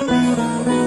Música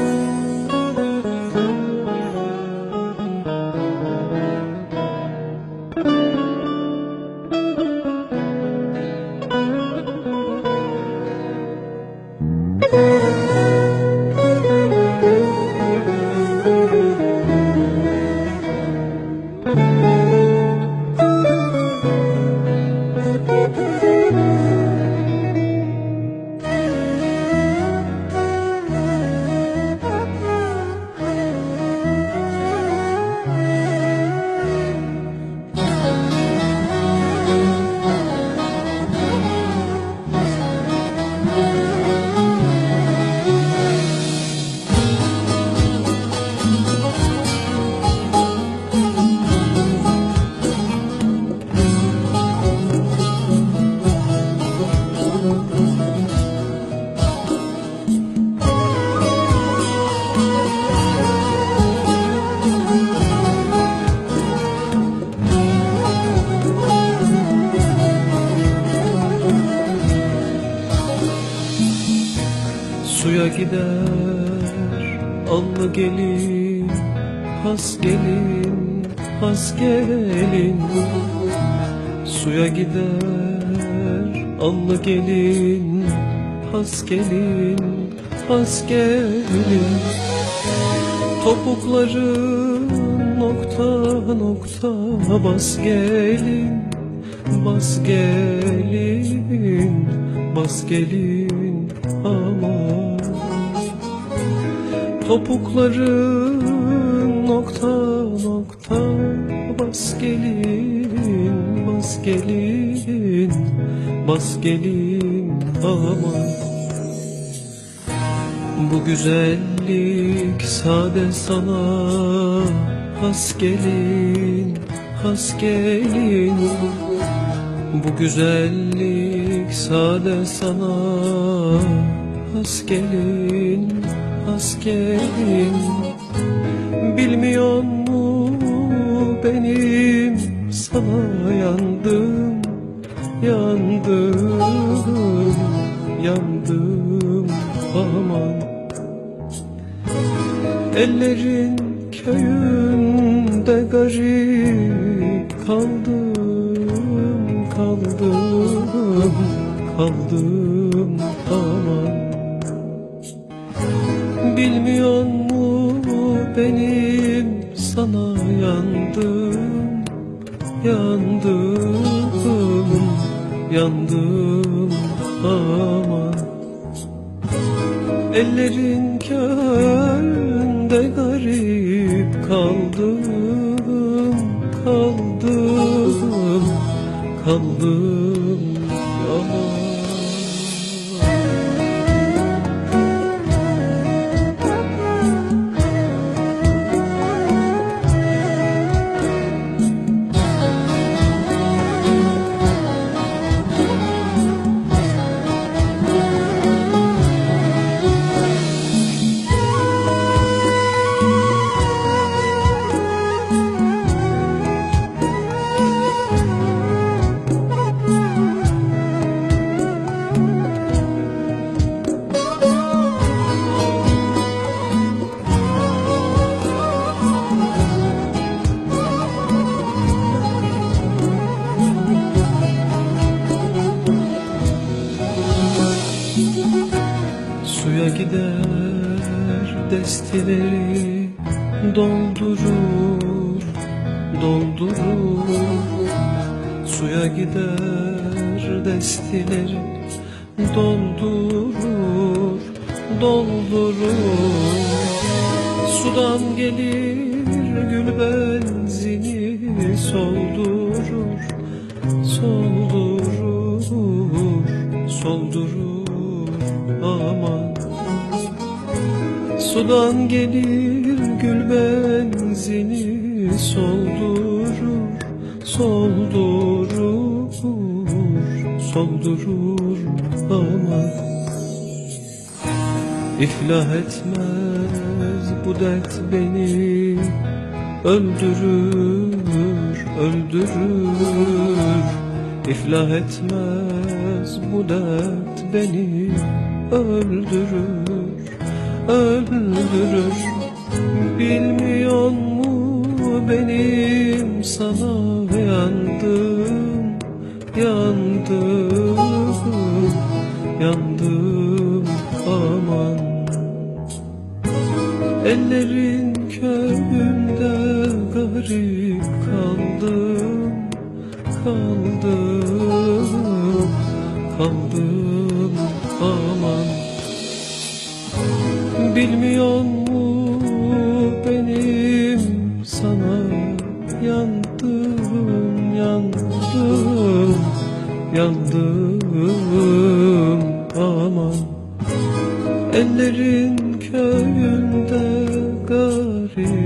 Suya gider. Allı gelin Has gelin has gelin. Suya gider. Allı gelin Has gelin has gelin. Topukların nokta nokta bas gelin Bas gelin bas gelin. Aman Topukların nokta nokta bas gelin bas gelin bas gelin aman bu güzellik sade sana has gelin, has gelin. Bu güzellik sade sana has gelin, has gelin Bilmiyor mu benim? Sana yandım, yandım, yandım. Aman. Ellerin köyünde garip kaldım, kaldım, kaldım Bilmiyor mu benim sana yandım, yandım, yandım aman Ellerin köyünde garip kaldım, kaldım, kaldım destileri doldurur, doldurur. Suya gider destileri doldurur, doldurur. Sudan gelir gül benzini soldurur, soldurur, soldurur Sudan gelir gül benzini soldurur, soldurur, soldurur aman İflah etmez bu dert beni Öldürür, öldürür. İflah etmez bu dert beni Öldürür, öldürür. Bilmiyor mu benim sana yandım Yandım, yandım aman. Ellerin köyünde garip kaldım Kaldım, kaldım aman Bilmiyor mu benim sana yandım, yandım, yandım aman? Ellerin köyünde garip